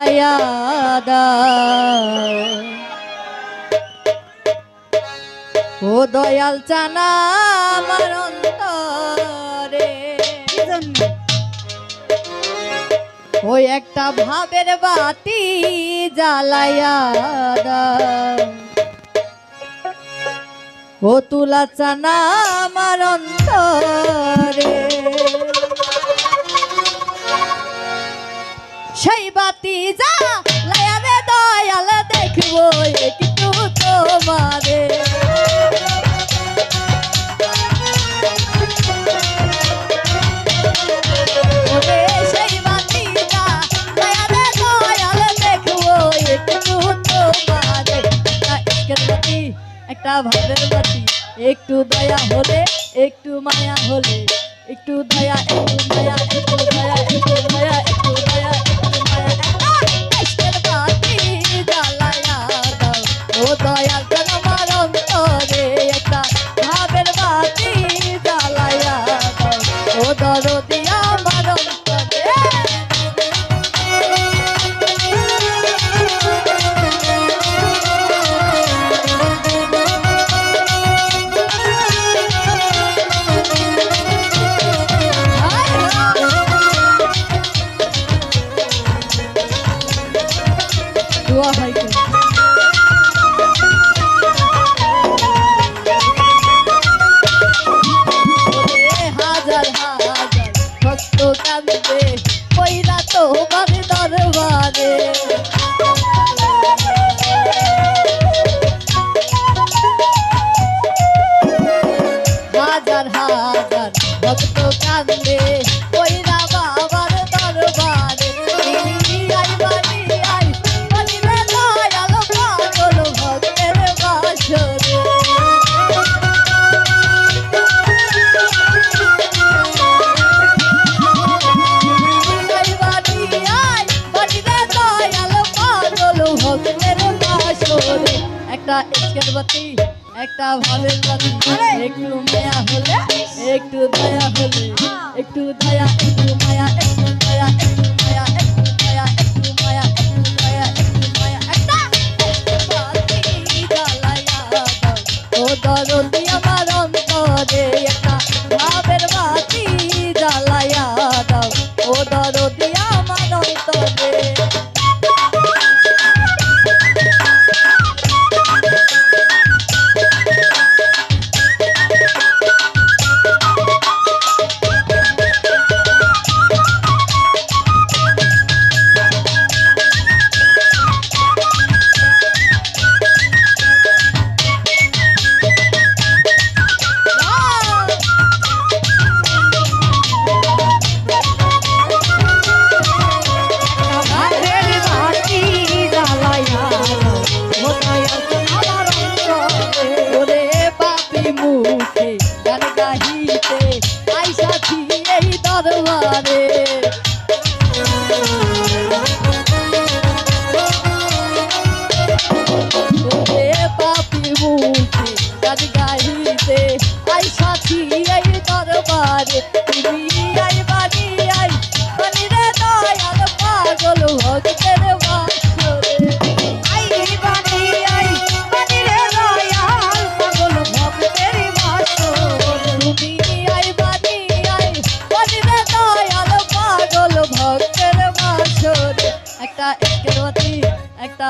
ও দয়াল চানা ও একটা ভাবের বাতি জ্বালায়া ও তুলা চানা মারন্ত একটা ভাবের বাতি একটু দয়া হলে একটু মায়া হলে, একটু দয়া, একটু মায়া একটু দয়া, একটু মায়া তো কান্দে কইরা তোমার দরবারে। হাজার হাজার ভক্ত কান্দে একটা ইচ্ছের বাতি একটা ভালের বাতি একটু মায়া হলে একটু দয়া হলে হ্যাঁ। একটু দয়া একটু মায়া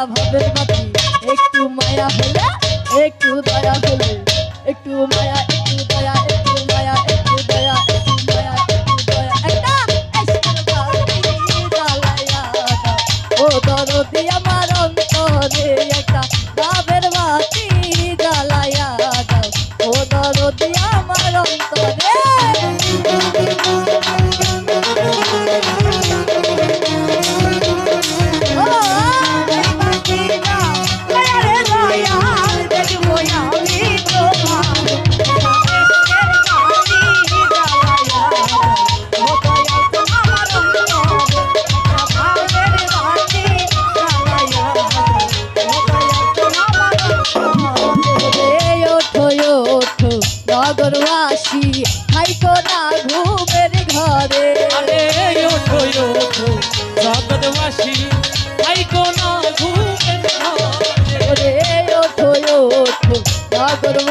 ভবের বাতি একটু মায়া হলে একটু দয়া হলে একটু মায়া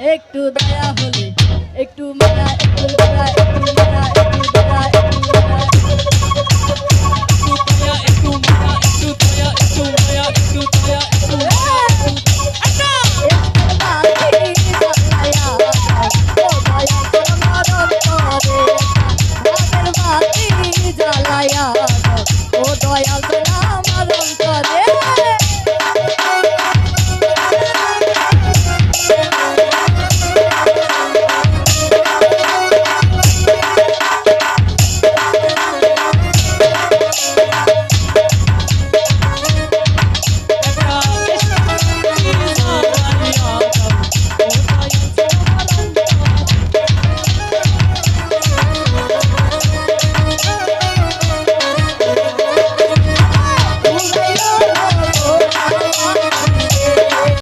একটু দয়া হলে একটু মায়া একটু মায়া একটু মায়া